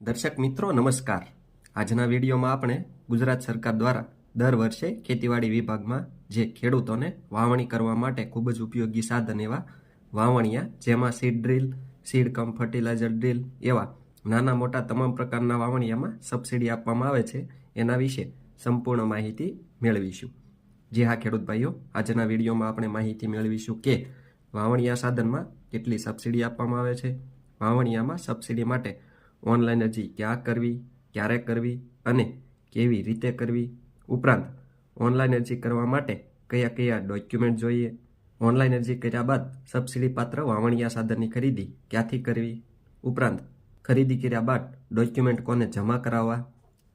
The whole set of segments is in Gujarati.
દર્શક મિત્રો, નમસ્કાર. આજના વિડીયોમાં આપણે ગુજરાત સરકાર દ્વારા દર વર્ષે ખેતીવાડી વિભાગમાં જે ખેડૂતોને વાવણી કરવા માટે ખૂબ જ ઉપયોગી સાધન એવા વાવણિયા, જેમાં seed drill seed cum fertiliser drill એવા નાના મોટા તમામ પ્રકારના વાવણિયામાં સબસિડી આપવામાં આવે છે. એના વિશે સંપૂર્ણ માહિતી મેળવીશું. જે હા, ખેડૂત ભાઈઓ, આજના વિડીયોમાં આપણે માહિતી મેળવીશું કે વાવણિયા સાધનમાં કેટલી સબસિડી આપવામાં આવે છે. વાવણિયામાં સબસિડી માટે ઓનલાઈન અરજી ક્યાં કરવી, ક્યારે કરવી અને કેવી રીતે કરવી? ઉપરાંત ઓનલાઈન અરજી કરવા માટે કયા કયા ડોક્યુમેન્ટ જોઈએ? ઓનલાઈન અરજી કર્યા બાદ સબસિડી પાત્ર વાવણિયા સાધનની ખરીદી ક્યાંથી કરવી? ઉપરાંત ખરીદી કર્યા બાદ ડોક્યુમેન્ટ કોને જમા કરાવવા?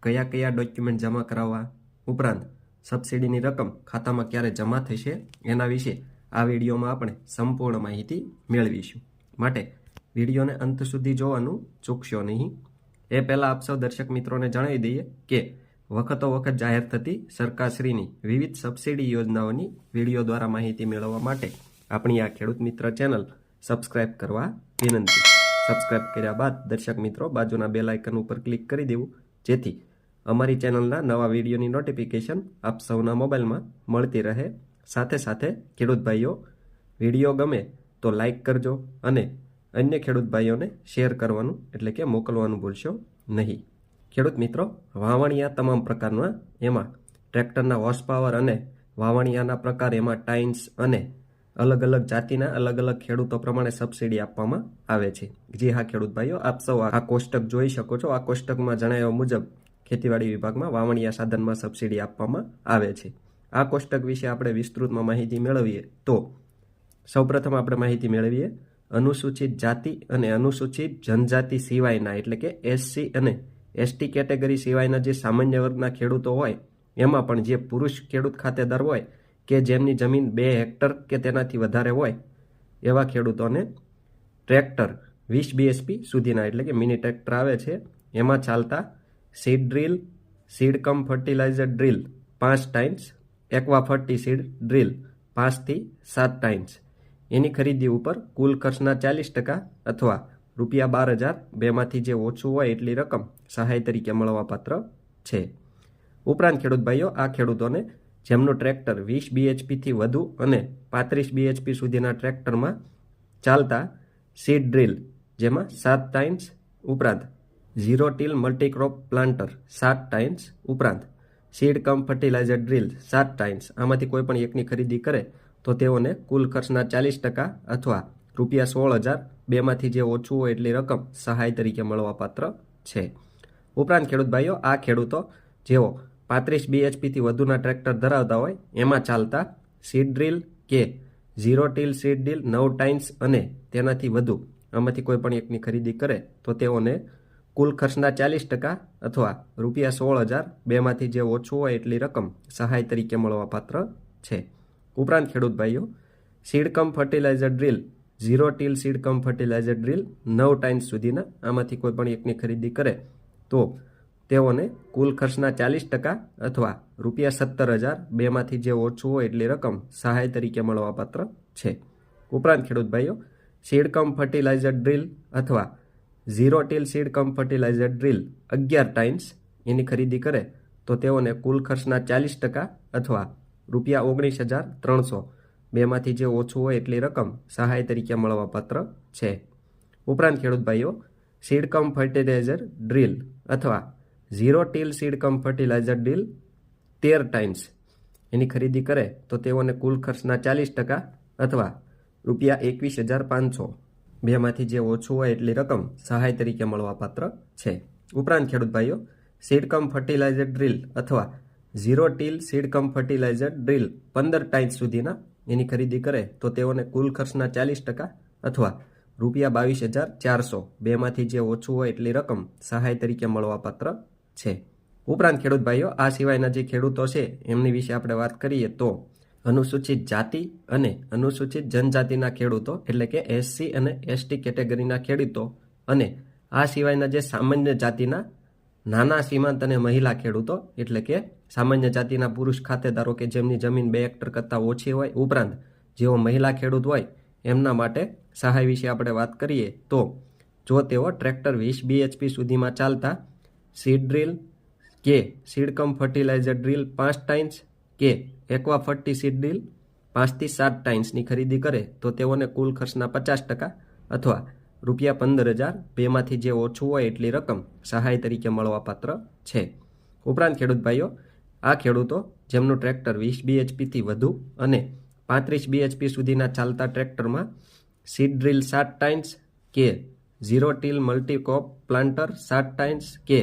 કયા કયા ડોક્યુમેન્ટ જમા કરાવવા? ઉપરાંત સબસિડીની રકમ ખાતામાં ક્યારે જમા થશે? એના વિશે આ વિડીયોમાં આપણે સંપૂર્ણ માહિતી મેળવીશું. માટે વિડીયોને અંત સુધી જોવાનું ચૂકશો નહીં. એ પહેલાં આપ સૌ દર્શક મિત્રોને જણાવી દઈએ કે વખતો વખત જાહેર થતી સરકારશ્રીની વિવિધ સબસિડી યોજનાઓની વીડિયો દ્વારા માહિતી મેળવવા માટે આપણી આ ખેડૂત મિત્ર ચેનલ સબસ્ક્રાઇબ કરવા વિનંતી. સબસ્ક્રાઇબ કર્યા બાદ દર્શક મિત્રો બાજુના બે લાઇકન ઉપર ક્લિક કરી દેવું, જેથી અમારી ચેનલના નવા વિડીયોની નોટિફિકેશન આપ સૌના મોબાઈલમાં મળતી રહે. સાથે સાથે ખેડૂત ભાઈઓ, વીડિયો ગમે તો લાઈક કરજો અને અન્ય ખેડૂત ભાઈઓને શેર કરવાનું એટલે કે મોકલવાનું ભૂલશો નહીં. ખેડૂત મિત્રો, વાવણિયા તમામ પ્રકારના એમાં ટ્રેક્ટરના હોર્સ પાવર અને વાવણિયાના પ્રકાર એમાં ટાઇન્સ અને અલગ અલગ જાતિના અલગ અલગ ખેડૂતો પ્રમાણે સબસિડી આપવામાં આવે છે. જી હા, ખેડૂત ભાઈઓ, આપ સૌ આ કોષ્ટક જોઈ શકો છો. આ કોષ્ટકમાં જણાવ્યા મુજબ ખેતીવાડી વિભાગમાં વાવણિયા સાધનમાં સબસિડી આપવામાં આવે છે. આ કોષ્ટક વિશે આપણે વિસ્તૃતમાં માહિતી મેળવીએ તો સૌપ્રથમ આપણે માહિતી મેળવીએ અનુસૂચિત જાતિ અને અનુસૂચિત જનજાતિ સિવાયના, એટલે કે એસસી અને એસટી કેટેગરી સિવાયના જે સામાન્ય વર્ગના ખેડૂતો હોય, એમાં પણ જે પુરુષ ખેડૂત ખાતેદાર હોય કે જેમની જમીન બે હેક્ટર કે તેનાથી વધારે હોય, એવા ખેડૂતોને ટ્રેક્ટર વીસ બીએસપી સુધીના, એટલે કે મિની ટ્રેક્ટર આવે છે. એમાં ચાલતા seed drill seed cum fertiliser drill પાંચ times aqua ferti seed drill પાંચથી સાત ટાઈમ્સ એની ખરીદી ઉપર કુલ ખર્ચના ચાલીસ ટકા અથવા રૂપિયા બાર હજાર બેમાંથી જે ઓછું હોય એટલી રકમ સહાય તરીકે મળવાપાત્ર છે. ઉપરાંત ખેડૂત ભાઈઓ, આ ખેડૂતોને જેમનું ટ્રેક્ટર વીસ બીએચપીથી વધુ અને પાંત્રીસ બીએચપી સુધીના ટ્રેક્ટરમાં ચાલતા સીડ ડ્રીલ જેમાં સાત ટાઈમ્સ ઉપરાંત ઝીરો ટીલ મલ્ટીક્રોપ પ્લાન્ટર સાત ટાઇમ્સ ઉપરાંત સીડ કમ ફર્ટિલાઇઝર ડ્રીલ સાત ટાઈમ્સ આમાંથી કોઈ પણ એકની ખરીદી કરે તો તેઓને કુલ ખર્ચના ચાલીસ ટકા અથવા રૂપિયા સોળ હજાર બેમાંથી જે ઓછું હોય એટલી રકમ સહાય તરીકે મળવાપાત્ર છે. ઉપરાંત ખેડૂત ભાઈઓ, આ ખેડૂતો જેઓ પાંત્રીસ બીએચપીથી વધુના ટ્રેક્ટર ધરાવતા હોય, એમાં ચાલતા સીડ ડ્રીલ કે ઝીરો ટીલ સીડ ડ્રીલ, નવ ટાઈમ્સ અને તેનાથી વધુ આમાંથી કોઈ પણ એકની ખરીદી કરે, તો તેઓને કુલ ખર્ચના ચાલીસ ટકા અથવા રૂપિયા સોળ હજાર બેમાંથી જે ઓછું હોય એટલી રકમ સહાય તરીકે મળવાપાત્ર છે. ઉપરાંત ખેડૂત ભાઈઓ seed cum fertiliser drill zero till seed cum fertiliser drill નવ ટાઈમ્સ સુધીના આમાંથી કોઈ પણ એકની ખરીદી કરે, તો તેઓને કુલ ખર્ચના ચાલીસ ટકા અથવા રૂપિયા સત્તર હજાર બેમાંથી જે ઓછું હોય એટલી રકમ સહાય તરીકે મળવાપાત્ર છે. ઉપરાંત ખેડૂત ભાઈઓ સીડકમ ફર્ટિલાઇઝર ડ્રીલ અથવા zero till seed cum fertiliser drill અગિયાર ટાઈમ્સ એની ખરીદી કરે, તો તેઓને કુલ ખર્ચના ચાલીસ ટકા અથવા રૂપિયા ઓગણીસ હજાર ત્રણસો. બેમાંથી જે ઓછું હોય એટલી રકમ સહાય તરીકે મળવાપાત્ર છે. ઉપરાંત ખેડૂત ભાઈઓ સીડ ફર્ટિલાઇઝર ડ્રીલ અથવા zero till seed cum fertiliser drill તેર ટાઈમ્સ એની ખરીદી કરે તો તેઓને કુલ ખર્ચના ચાલીસ ટકા અથવા રૂપિયા એકવીસ હજાર પાંચસો. બેમાંથી જે ઓછું હોય એટલી રકમ સહાય તરીકે મળવાપાત્ર છે. ઉપરાંત ખેડૂત ભાઈઓ સીડ ફર્ટિલાઇઝર ડ્રીલ અથવા zero till seed cum fertiliser drill પંદર ટાઈમ્સ સુધીના એની ખરીદી કરે તો તેઓને કુલ ખર્ચના ચાલીસ ટકા અથવા રૂપિયા બાવીસ હજાર ચારસો બેમાંથી જે ઓછું હોય એટલી રકમ સહાય તરીકે મળવાપાત્ર છે. ઉપરાંત ખેડૂત ભાઈઓ, આ સિવાયના જે ખેડૂતો છે, એમની વિશે આપણે વાત કરીએ તો અનુસૂચિત જાતિ અને અનુસૂચિત જનજાતિના ખેડૂતો એટલે કે એસસી અને એસટી કેટેગરીના ખેડૂતો અને આ સિવાયના જે સામાન્ય જાતિના નાના, સીમાંત અને મહિલા ખેડૂતો એટલે કે સામાન્ય જાતિના પુરુષ ખાતેદારો કે જેમની જમીન બે હેક્ટર કરતાં ઓછી હોય, ઉપરાંત જેઓ મહિલા ખેડૂત હોય, એમના માટે સહાય વિશે આપણે વાત કરીએ તો જો તેઓ ટ્રેક્ટર વીસ બીએચપી સુધીમાં ચાલતા સીડ ડ્રીલ કે સીડકમ ફર્ટિલાઇઝર ડ્રીલ પાંચ ટાઇન્સ કે એક્વા ફર્ટી સીડ ડ્રીલ પાંચથી સાત ટાઇન્સની ખરીદી કરે, તો તેઓને કુલ ખર્ચના પચાસ ટકા અથવા રૂપિયા પંદર હજાર બેમાંથી જે ઓછું હોય એટલી રકમ સહાય તરીકે મળવાપાત્ર છે. ઉપરાંત ખેડૂત ભાઈઓ આ ખેડૂતો જેમનું ટ્રેક્ટર વીસ બીએચપીથી વધુ અને પાંત્રીસ બીએચપી સુધીના ચાલતા ટ્રેક્ટરમાં સીડ ડ્રીલ સાત ટાઇન્સ કે ઝીરો ટીલ મલ્ટીકોપ પ્લાન્ટર સાત ટાઇન્સ કે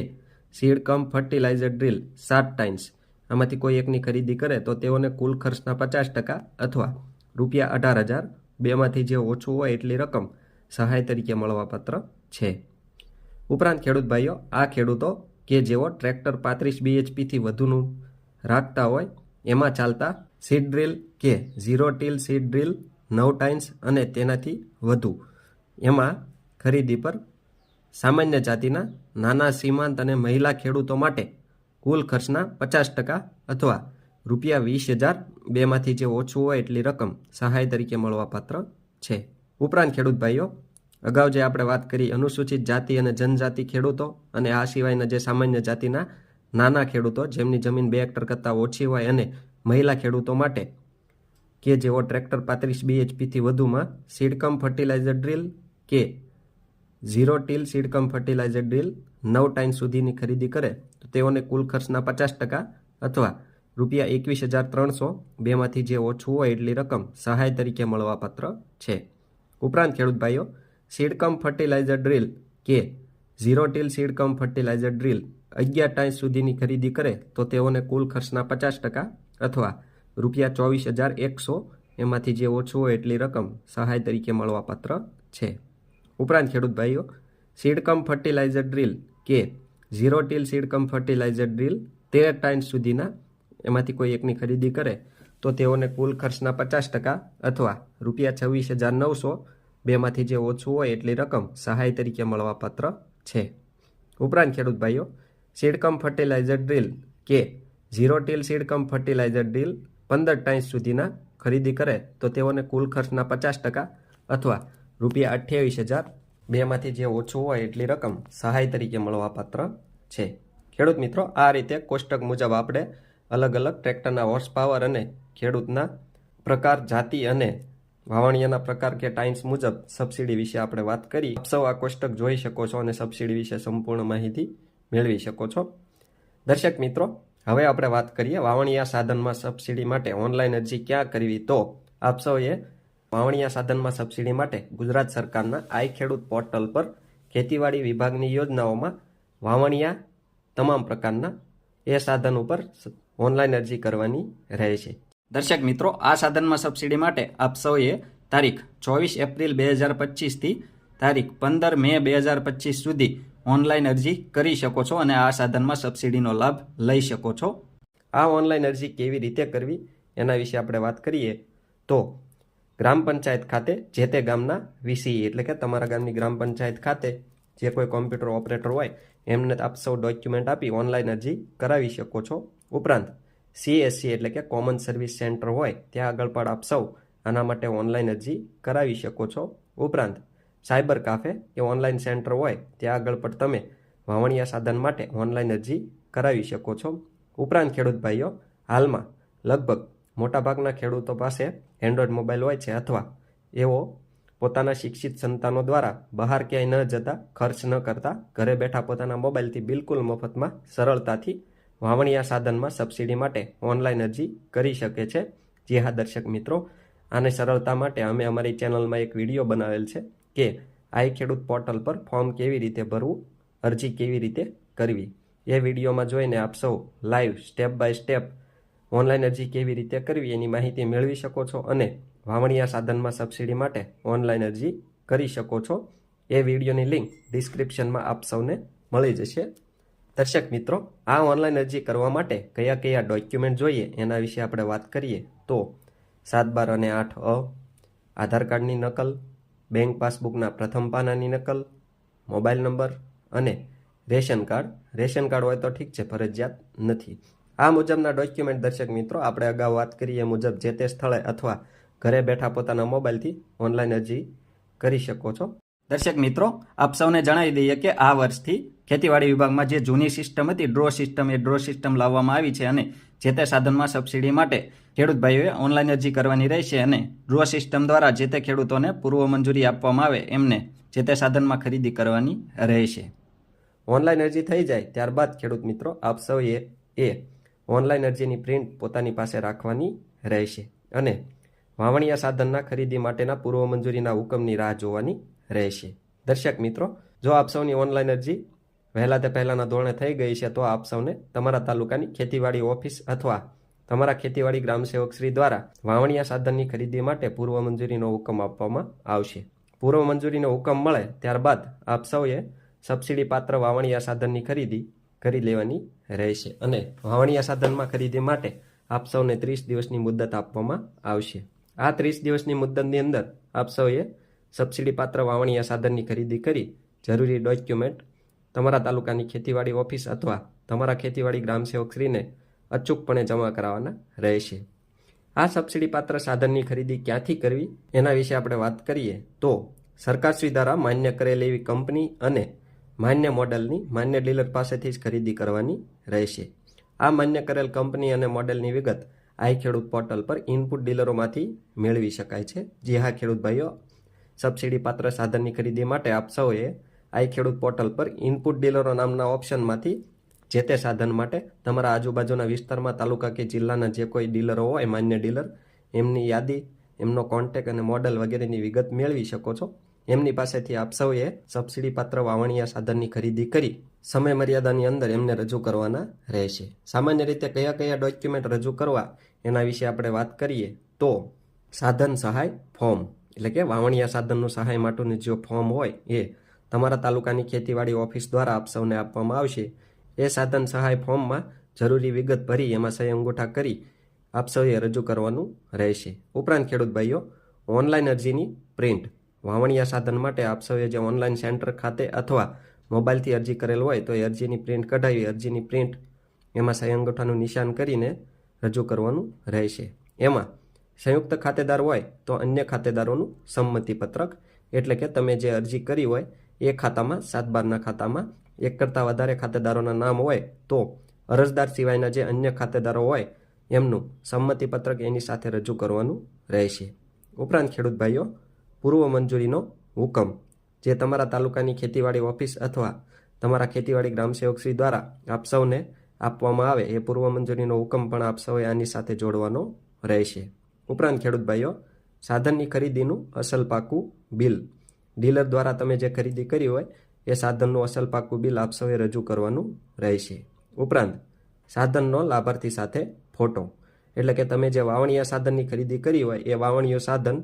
સીડ કમ ફર્ટિલાઇઝર ડ્રીલ સાત ટાઇન્સ આમાંથી કોઈ એકની ખરીદી કરે તો તેઓને કુલ ખર્ચના પચાસ ટકા અથવા રૂપિયા અઢાર હજાર બેમાંથી જે ઓછું હોય એટલી રકમ સહાય તરીકે મળવાપાત્ર છે. ઉપરાંત ખેડૂત ભાઈઓ, આ ખેડૂતો કે જેઓ ટ્રેક્ટર પાંત્રીસ બીએચપીથી વધુનું રાખતા હોય, એમાં ચાલતા સીડ ડ્રીલ કે ઝીરો ટીલ સીડ ડ્રીલ નવ ટાઇન્સ અને તેનાથી વધુ. એમાં ખરીદી પર સામાન્ય જાતિના નાના, સીમાંત અને મહિલા ખેડૂતો માટે કુલ ખર્ચના પચાસ ટકા અથવા રૂપિયા વીસ હજાર બેમાંથી જે ઓછું હોય એટલી રકમ સહાય તરીકે મળવાપાત્ર છે. ઉપરાંત ખેડૂત ભાઈઓ, અગાઉ જે આપણે વાત કરી અનુસૂચિત જાતિ અને જનજાતિ ખેડૂતો અને આ સિવાયના જે સામાન્ય જાતિના નાના ખેડૂતો જેમની જમીન બે હેક્ટર કરતાં ઓછી હોય અને મહિલા ખેડૂતો માટે કે જેઓ ટ્રેક્ટર પાંત્રીસ બીએચપીથી વધુમાં સીડકમ ફર્ટિલાઇઝર ડ્રીલ કે zero till seed cum fertiliser drill નવ ટાઈમ સુધીની ખરીદી કરે, તો તેઓને કુલ ખર્ચના પચાસ ટકા અથવા રૂપિયા એકવીસ હજાર ત્રણસો બેમાંથી જે ઓછું હોય એટલી રકમ સહાય તરીકે મળવાપાત્ર છે. ઉપરાંત ખેડૂત ભાઈઓ સીડકમ ફર્ટિલાઇઝર ડ્રીલ કે zero till seed cum fertiliser drill અગિયાર ટાઈમ સુધીની ખરીદી કરે તો તેઓને કુલ ખર્ચના પચાસ ટકા અથવા રૂપિયા ચોવીસ હજાર એકસો એમાંથી જે ઓછું હોય એટલી રકમ સહાય તરીકે મળવાપાત્ર છે. ઉપરાંત ખેડૂત ભાઈઓ સીડકમ ફર્ટિલાઇઝર ડ્રીલ કે zero till seed cum fertiliser drill તેર ટાઈમ સુધીના એમાંથી કોઈ એકની ખરીદી કરે તો તેઓને કુલ ખર્ચના પચાસ ટકા અથવા રૂપિયા છવ્વીસ હજાર નવસો બેમાંથી જે ઓછું હોય એટલી રકમ સહાય તરીકે મળવાપાત્ર છે. ઉપરાંત ખેડૂત ભાઈઓ સીડકમ ફર્ટિલાઇઝર ડ્રીલ કે zero till seed cum fertiliser drill પંદર ટાઈમ સુધીના ખરીદી કરે તો તેઓને કુલ ખર્ચના પચાસ ટકા અથવા રૂપિયા અઠ્યાવીસ હજાર બેમાંથી જે ઓછું હોય એટલી રકમ સહાય તરીકે મળવાપાત્ર છે. ખેડૂત મિત્રો, આ રીતે કોષ્ટક મુજબ આપણે અલગ અલગ ટ્રેક્ટરના હોર્સ પાવર અને ખેડૂતના પ્રકાર, જાતિ અને વાવણિયાના પ્રકાર કે ટાઈમ્સ મુજબ સબસિડી વિશે આપણે વાત કરી. આપ સૌ આ કોષ્ટક જોઈ શકો છો અને સબસિડી વિશે સંપૂર્ણ માહિતી મેળવી શકો છો. દર્શક મિત્રો, હવે આપણે વાત કરીએ વાવણીયા સાધનમાં સબસિડી માટે ઓનલાઈન અરજી ક્યાં કરવી તો આપ સૌએ વાવણીયા સાધનમાં સબસિડી માટે ગુજરાત સરકારના આઈ ખેડૂત પોર્ટલ પર ખેતીવાડી વિભાગની યોજનાઓમાં વાવણિયા તમામ પ્રકારના એ સાધન ઉપર ઓનલાઈન અરજી કરવાની રહે છે દર્શક મિત્રો, આ સાધનમાં સબસિડી માટે આપ સૌએ તારીખ ચોવીસ એપ્રિલ બે હજાર પચીસથી તારીખ પંદર મે બે હજાર પચીસ સુધી ઓનલાઈન અરજી કરી શકો છો અને આ સાધનમાં સબસિડીનો લાભ લઈ શકો છો. આ ઓનલાઈન અરજી કેવી રીતે કરવી એના વિશે આપણે વાત કરીએ તો ગ્રામ પંચાયત ખાતે, જે તે ગામના વીસી એટલે કે તમારા ગામની ગ્રામ પંચાયત ખાતે જે કોઈ કોમ્પ્યુટર ઓપરેટર હોય એમને આપ સૌ ડોક્યુમેન્ટ આપી ઓનલાઈન અરજી કરાવી શકો છો ઉપરાંત સીએસસી એટલે કે કોમન સર્વિસ સેન્ટર હોય, ત્યાં આગળ પણ આપ સૌ આના માટે ઓનલાઈન અરજી કરાવી શકો છો ઉપરાંત સાયબર કાફે કે ઓનલાઈન સેન્ટર હોય, ત્યાં આગળ પણ તમે વાવણિયા સાધન માટે ઓનલાઈન અરજી કરાવી શકો છો. ઉપરાંત ખેડૂત ભાઈઓ, હાલમાં લગભગ મોટાભાગના ખેડૂતો પાસે એન્ડ્રોઈડ મોબાઈલ હોય છે અથવા એવો પોતાના શિક્ષિત સંતાનો દ્વારા બહાર ક્યાંય ન જતા, ખર્ચ ન કરતા, ઘરે બેઠા પોતાના મોબાઈલથી બિલકુલ મફતમાં, સરળતાથી વાવણિયા સાધનમાં સબસિડી માટે ઓનલાઈન અરજી કરી શકે છે. જી હા, દર્શક મિત્રો, આને સરળતા માટે અમે અમારી ચેનલમાં એક વીડિયો બનાવેલ છે કે આઈ ખેડૂત પોર્ટલ પર ફોર્મ કેવી રીતે ભરવું, અરજી કેવી રીતે કરવી. એ વિડીયોમાં જોઈને આપ સૌ live, step by step online અરજી કેવી રીતે કરવી એની માહિતી મેળવી શકો છો અને વાવણિયા સાધનમાં સબસિડી માટે ઓનલાઈન અરજી કરી શકો છો. એ વિડીયોની લિંક ડિસ્ક્રિપ્શનમાં આપ સૌને મળી જશે. દર્શક મિત્રો, આ ઓનલાઈન અરજી કરવા માટે કયા કયા ડોક્યુમેન્ટ જોઈએ એના વિશે આપણે વાત કરીએ તો સાત બાર અને આઠ અ, આધાર કાર્ડની નકલ, બેંક પાસબુકના પ્રથમ પાનાની નકલ, મોબાઈલ નંબર અને રેશન કાર્ડ. રેશન કાર્ડ હોય તો ઠીક છે, ફરજિયાત નથી. આ મુજબના ડોક્યુમેન્ટ દર્શક મિત્રો, આપણે અગાઉ વાત કરીએ મુજબ જે તે સ્થળે અથવા ઘરે બેઠા પોતાના મોબાઈલથી ઓનલાઈન અરજી કરી શકો છો. દર્શક મિત્રો, આપ સૌને જણાવી દઈએ કે આ વર્ષથી ખેતીવાડી વિભાગમાં જે જૂની સિસ્ટમ હતી, ડ્રો સિસ્ટમ, એ ડ્રો સિસ્ટમ લાવવામાં આવી છે અને જે તે સાધનમાં સબસિડી માટે ખેડૂત ભાઈઓએ ઓનલાઈન અરજી કરવાની રહેશે અને ડ્રો સિસ્ટમ દ્વારા જે તે ખેડૂતોને પૂર્વ મંજૂરી આપવામાં આવે, એમને જે તે સાધનમાં ખરીદી કરવાની રહેશે. ઓનલાઈન અરજી થઈ જાય ત્યારબાદ ખેડૂત મિત્રો, આપ સૌએ એ ઓનલાઈન અરજીની પ્રિન્ટ પોતાની પાસે રાખવાની રહેશે અને વાવણીયા સાધનના ખરીદી માટેના પૂર્વ મંજૂરીના હુકમની રાહ જોવાની રહેશે. દર્શક મિત્રો, જો આપ સૌની ઓનલાઈન અરજી વહેલા તે પહેલાંના ધોરણે થઈ ગઈ છે, તો આપ સૌને તમારા તાલુકાની ખેતીવાડી ઓફિસ અથવા તમારા ખેતીવાડી ગ્રામસેવક શ્રી દ્વારા વાવણીયા સાધનની ખરીદી માટે પૂર્વ મંજૂરીનો હુકમ આપવામાં આવશે. પૂર્વ મંજૂરીનો હુકમ મળે ત્યારબાદ આપ સૌએ સબસિડી પાત્ર વાવણીયા સાધનની ખરીદી કરી લેવાની રહેશે અને વાવણીયા સાધનમાં ખરીદી માટે આપ સૌને ત્રીસ દિવસની મુદત આપવામાં આવશે. આ ત્રીસ દિવસની મુદતની અંદર આપ સૌએ સબસિડી પાત્ર વાવણીયા સાધનની ખરીદી કરી જરૂરી ડોક્યુમેન્ટ તમારા તાલુકાની ખેતીવાડી ઓફિસ અથવા તમારા ખેતીવાડી ગ્રામસેવકશ્રીને અચૂકપણે જમા કરાવવાના રહેશે. આ સબસિડી પાત્ર સાધનની ખરીદી ક્યાંથી કરવી? એના વિશે આપણે વાત કરીએ તો સરકારશ્રી દ્વારા માન્ય કરેલ એવી કંપની અને માન્ય મોડેલની માન્ય ડીલર પાસેથી જ ખરીદી કરવાની રહેશે. આ માન્ય કરેલ કંપની અને મોડેલની વિગત આઈ ખેડૂત પોર્ટલ પર ઇનપુટ ડીલરોમાંથી મેળવી શકાય છે. જે હા, ખેડૂત ભાઈઓ સબસિડી પાત્ર સાધનની ખરીદી માટે આપ સૌએ આઈ ખેડૂત પોર્ટલ પર ઇનપુટ ડીલરો નામના ઓપ્શનમાંથી જે તે સાધન માટે તમારા આજુબાજુના વિસ્તારમાં તાલુકા કે જિલ્લાના જે કોઈ ડીલરો હોય માન્ય ડીલર એમની યાદી, એમનો કોન્ટેક અને મોડલ વગેરેની વિગત મેળવી શકો છો. એમની પાસેથી આપ સૌએ સબસિડી પાત્ર વાવણીયા સાધનની ખરીદી કરી સમય મર્યાદાની અંદર એમને રજૂ કરવાના રહેશે. સામાન્ય રીતે કયા કયા ડોક્યુમેન્ટ રજૂ કરવા એના વિશે આપણે વાત કરીએ તો સાધન સહાય ફોર્મ એટલે કે વાવણીયા સાધનનું સહાય માટેનું જે ફોર્મ હોય એ તમારા તાલુકાની ખેતીવાડી ઓફિસ દ્વારા આપ સૌને આપવામાં આવશે. એ સાધન સહાય ફોર્મમાં જરૂરી વિગત ભરી એમાં સહી અંગૂઠા કરી આપ સૌએ રજૂ કરવાનું રહેશે. ઉપરાંત ખેડૂત ભાઈઓ ઓનલાઈન અરજીની પ્રિન્ટ વાવણીયા સાધન માટે આપ સૌએ જે ઓનલાઈન સેન્ટર ખાતે અથવા મોબાઈલથી અરજી કરેલ હોય તો એ અરજીની પ્રિન્ટ કઢાવી અરજીની પ્રિન્ટ એમાં સહી અંગૂઠાનું નિશાન કરીને રજૂ કરવાનું રહેશે. એમાં સંયુક્ત ખાતેદાર હોય તો અન્ય ખાતેદારોનું સંમતિ પત્રક એટલે કે તમે જે અરજી કરી હોય, એ ખાતામાં, સાત બારના ખાતામાં, એક કરતાં વધારે ખાતેદારોના નામ હોય, તો અરજદાર સિવાયના જે અન્ય ખાતેદારો હોય, એમનું સંમતિ પત્રક એની સાથે રજૂ કરવાનું રહેશે. ઉપરાંત ખેડૂત ભાઈઓ, પૂર્વ મંજૂરીનો હુકમ, જે તમારા તાલુકાની ખેતીવાડી ઓફિસ અથવા તમારા ખેતીવાડી ગ્રામસેવકશ્રી દ્વારા આપ સૌને આપવામાં આવે, એ પૂર્વ મંજૂરીનો હુકમ પણ આપ સૌએ આની સાથે જોડવાનો રહેશે. ઉપરાંત ખેડૂત ભાઈઓ, સાધનની ખરીદીનું અસલ પાકું બિલ. ડીલર દ્વારા તમે જે ખરીદી કરી હોય, એ સાધનનું અસલ પાકું બિલ આપ સૌએ રજૂ કરવાનું રહેશે. ઉપરાંત, સાધનનો લાભાર્થી સાથે ફોટો. એટલે કે તમે જે વાવણીયા સાધનની ખરીદી કરી હોય, એ વાવણીય સાધન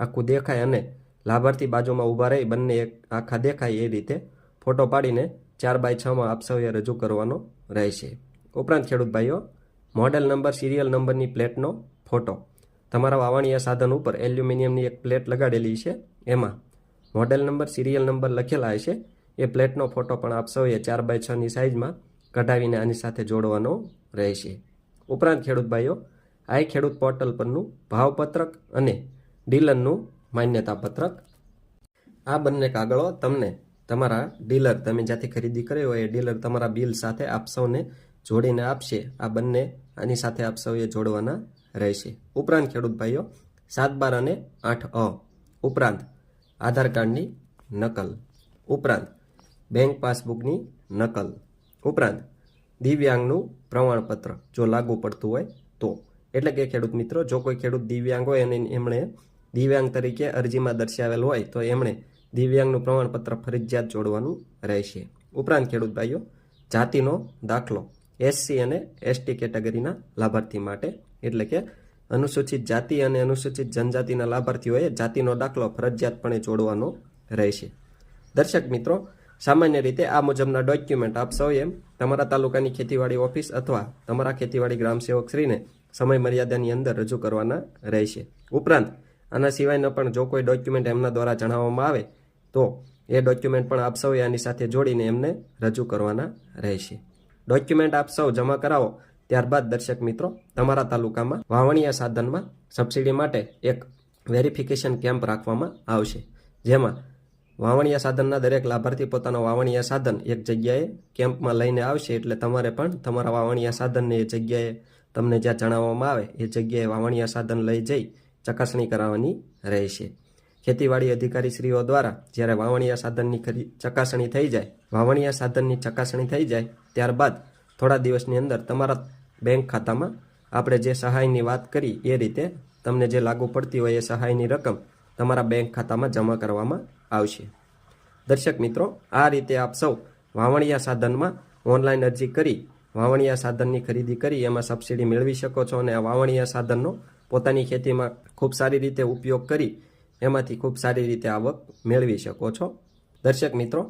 આખું દેખાય અને લાભાર્થી બાજુમાં ઊભા રહી બંને એક આખા દેખાય એ રીતે ફોટો પાડીને ચાર બાય છમાં આપ સૌએ રજૂ કરવાનો રહેશે. ઉપરાંત ખેડૂત ભાઈઓ, મોડેલ નંબર, સિરિયલ નંબરની પ્લેટનો ફોટો. તમારા વાવણીયા સાધન ઉપર એલ્યુમિનિયમની એક પ્લેટ લગાડેલી છે. એમાં મોડેલ નંબર, સિરિયલ નંબર લખેલા હશે. એ પ્લેટનો ફોટો પણ આપ સૌએ ચાર બાય છની સાઇઝમાં કઢાવીને આની સાથે જોડવાનો રહેશે. ઉપરાંત ખેડૂત ભાઈઓ આઈ ખેડૂત પોર્ટલ પરનું ભાવપત્રક અને ડીલરનું માન્યતા પત્રક આ બંને કાગળો તમને તમારા ડીલર તમે જ્યાંથી ખરીદી કરી હોય એ ડીલર તમારા બિલ સાથે આપ સૌને જોડીને આપશે. આ બંને આની સાથે આપ સૌએ જોડવાના રહેશે. ઉપરાંત ખેડૂત ભાઈઓ, સાત બાર અને આઠ અ. ઉપરાંત આધાર કાર્ડની નકલ. ઉપરાંત બેંક પાસબુકની નકલ. ઉપરાંત દિવ્યાંગનું પ્રમાણપત્ર જો લાગુ પડતું હોય તો. એટલે કે ખેડૂત મિત્રો, જો કોઈ ખેડૂત દિવ્યાંગ હોય અને એમણે દિવ્યાંગ તરીકે અરજીમાં દર્શાવેલ હોય, તો એમણે દિવ્યાંગનું પ્રમાણપત્ર ફરજિયાત જોડવાનું રહેશે. ઉપરાંત ખેડૂત ભાઈઓ, જાતિનો દાખલો. એસસી અને એસટી કેટેગરીના લાભાર્થી માટે એટલે કે અનુસૂચિત જાતિ અને અનુસૂચિત જનજાતિના લાભાર્થીઓએ જાતિનો દાખલો ફરજિયાતપણે જોડવાનો રહેશે. દર્શક મિત્રો, સામાન્ય રીતે આ મુજબના ડોક્યુમેન્ટ આપ સૌએ તમારા તાલુકાની ખેતીવાડી ઓફિસ અથવા તમારા ખેતીવાડી ગ્રામસેવક શ્રીને સમય મર્યાદાની અંદર રજૂ કરવાના રહેશે. ઉપરાંત, આના સિવાયનો પણ જો કોઈ ડોક્યુમેન્ટ એમના દ્વારા જણાવવામાં આવે, તો એ ડોક્યુમેન્ટ પણ આપ સૌએ આની સાથે જોડીને એમને રજૂ કરવાના રહેશે. ડોક્યુમેન્ટ આપ સૌ જમા કરાવો ત્યારબાદ દર્શક મિત્રો, તમારા તાલુકામાં વાવણીયા સાધનમાં સબસિડી માટે એક વેરિફિકેશન કેમ્પ રાખવામાં આવશે. જેમાં વાવણીયા સાધનના દરેક લાભાર્થી પોતાનો વાવણીયા સાધન એક જગ્યાએ કેમ્પમાં લઈને આવશે એટલે તમારે પણ તમારા વાવણીયા સાધનને એ જગ્યાએ તમને જ્યાં જણાવવામાં આવે એ જગ્યાએ વાવણીયા સાધન લઈ જઈ ચકાસણી કરાવવાની રહેશે. ખેતીવાડી અધિકારીશ્રીઓ દ્વારા જ્યારે વાવણીયા સાધનની ચકાસણી થઈ જાય, વાવણીયા સાધનની ચકાસણી થઈ જાય, ત્યારબાદ થોડા દિવસની અંદર તમારા બેંક ખાતામાં આપણે જે સહાયની વાત કરી, એ રીતે તમને જે લાગુ પડતી હોય એ સહાયની રકમ તમારા બેંક ખાતામાં જમા કરવામાં આવશે. દર્શક મિત્રો, આ રીતે આપ સૌ વાવણિયા સાધનમાં ઓનલાઈન અરજી કરી, વાવણિયા સાધનની ખરીદી કરી, એમાં સબસિડી મેળવી શકો છો અને આ વાવણિયા સાધનનો પોતાની ખેતીમાં ખૂબ સારી રીતે ઉપયોગ કરી, એમાંથી ખૂબ સારી રીતે આવક મેળવી શકો છો. દર્શક મિત્રો,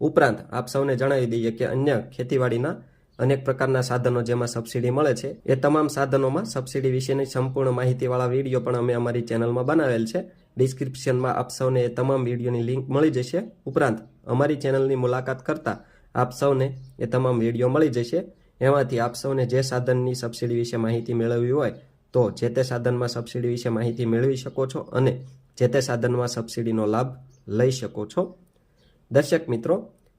ઉપરાંત આપ સૌને જણાવી દઈએ કે અન્ય ખેતીવાડીના અનેક પ્રકારના સાધનો જેમાં સબસિડી મળે છે. એ તમામ સાધનોમાં સબસિડી વિશેની સંપૂર્ણ માહિતીવાળા વીડિયો પણ અમે અમારી ચેનલમાં બનાવેલ છે. ડિસ્ક્રિપ્શનમાં આપ સૌને એ તમામ વિડીયોની લિંક મળી જશે. ઉપરાંત, અમારી ચેનલની મુલાકાત કરતા આપ સૌને એ તમામ વીડિયો મળી જશે. એમાંથી આપ સૌને જે સાધનની સબસિડી વિશે માહિતી મેળવવી હોય, તો જે તે સાધનમાં સબસિડી વિશે માહિતી મેળવી શકો છો અને જે તે સાધનમાં સબસિડીનો લાભ લઈ શકો છો. દર્શક મિત્રો